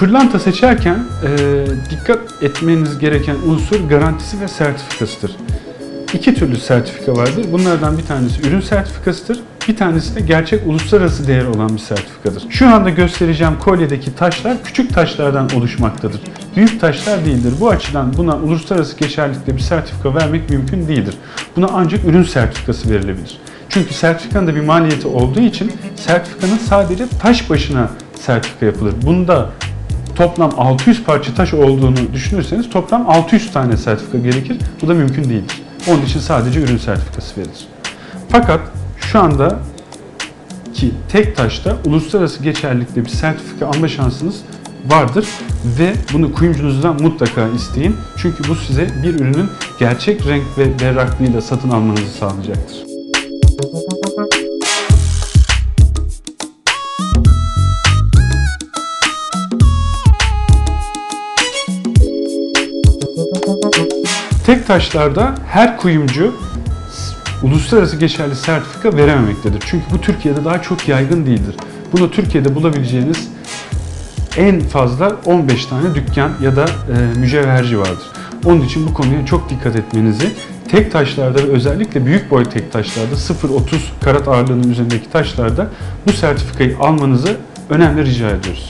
Pırlanta seçerken e, dikkat etmeniz gereken unsur garantisi ve sertifikasıdır. İki türlü sertifika vardır. Bunlardan bir tanesi ürün sertifikasıdır. Bir tanesi de gerçek uluslararası değer olan bir sertifikadır. Şu anda göstereceğim kolyedeki taşlar küçük taşlardan oluşmaktadır. Büyük taşlar değildir. Bu açıdan buna uluslararası geçerlilikte bir sertifika vermek mümkün değildir. Buna ancak ürün sertifikası verilebilir. Çünkü sertifikanın da bir maliyeti olduğu için sertifikanın sadece taş başına sertifika yapılır. Bunda toplam 600 parça taş olduğunu düşünürseniz toplam 600 tane sertifika gerekir. Bu da mümkün değildir. Onun için sadece ürün sertifikası verilir. Fakat şu anda ki tek taşta uluslararası geçerlilikte bir sertifika alma şansınız vardır ve bunu kuyumcunuzdan mutlaka isteyin. Çünkü bu size bir ürünün gerçek renk ve berraklığıyla satın almanızı sağlayacaktır. Tek taşlarda her kuyumcu uluslararası geçerli sertifika verememektedir. Çünkü bu Türkiye'de daha çok yaygın değildir. Bunu Türkiye'de bulabileceğiniz en fazla 15 tane dükkan ya da e, mücevherci vardır. Onun için bu konuya çok dikkat etmenizi, tek taşlarda ve özellikle büyük boy tek taşlarda 0.30 karat ağırlığının üzerindeki taşlarda bu sertifikayı almanızı önemli rica ediyoruz.